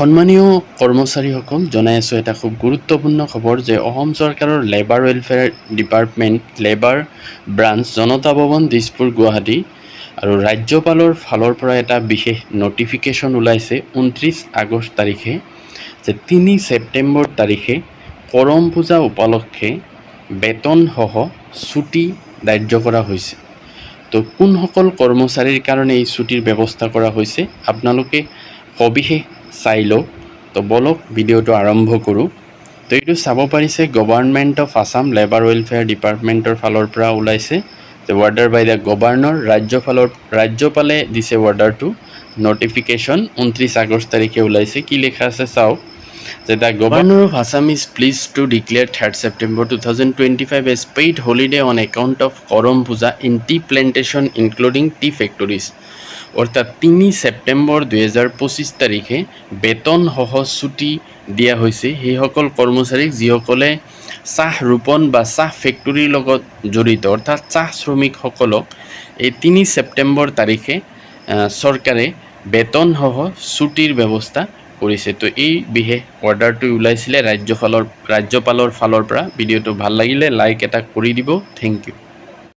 সন্মানীয় কৰ্মচাৰীসকল, জনাই আছোঁ এটা খুব গুৰুত্বপূৰ্ণ খবৰ যে অসম চৰকাৰৰ labour welfare department labour branch Janata Bhawan, Dispur, Guwahati আৰু ৰাজ্যপালৰ ফালৰ পৰা এটা বিশেষ নটিফিকেশ্যন ওলাইছে ঊনত্ৰিছ আগষ্ট তাৰিখে, যে তিনি ছেপ্টেম্বৰ তাৰিখে কৰম পূজা উপলক্ষে বেতনসহ ছুটী ধাৰ্য কৰা হৈছে। তো কোনসকল কৰ্মচাৰীৰ কাৰণে এই ছুটীৰ ব্যৱস্থা কৰা হৈছে? আপোনালোকে সবিশেষ চাই লওক তো বলক, ভিডিঅ'টো আৰম্ভ কৰোঁ। তো এইটো চাব পাৰিছে government of Assam labour welfare ডিপাৰ্টমেণ্টৰ ফালৰ পৰা ওলাইছে। যে ৱাৰ্ডাৰ বাই দ্য গভৰ্ণৰ ৰাজ্যপালৰ ৰাজ্যপালে দিছে ৱাৰ্ডাৰটো নটিফিকেশ্যন ঊনত্ৰিছ আগষ্ট তাৰিখে ওলাইছে। কি লিখা আছে চাওক। যে the governor of Assam is pleased to declare third September two thousand twenty five as paid holiday on account of Karam Puja in tea plantation including tea factories অৰ্থাৎ তিনি ছেপ্টেম্বৰ দুহেজাৰ পঁচিছ তাৰিখে বেতনসহ ছুটী দিয়া হৈছে। সেইসকল কৰ্মচাৰীক যিসকলে চাহ ৰোপণ বা চাহ ফেক্টৰীৰ লগত জড়িত, অৰ্থাৎ চাহ শ্ৰমিকসকলক এই তিনি ছেপ্টেম্বৰ তাৰিখে চৰকাৰে বেতনসহ ছুটীৰ ব্যৱস্থা কৰিছে। তো এই বিশেষ অৰ্ডাৰটো ওলাইছিলে ৰাজ্যপালৰ ৰাজ্যপালৰ ফালৰ পৰা। ভিডিঅ'টো ভালো লাগিলে, লাইক এটা কৰি দিব। Thank you.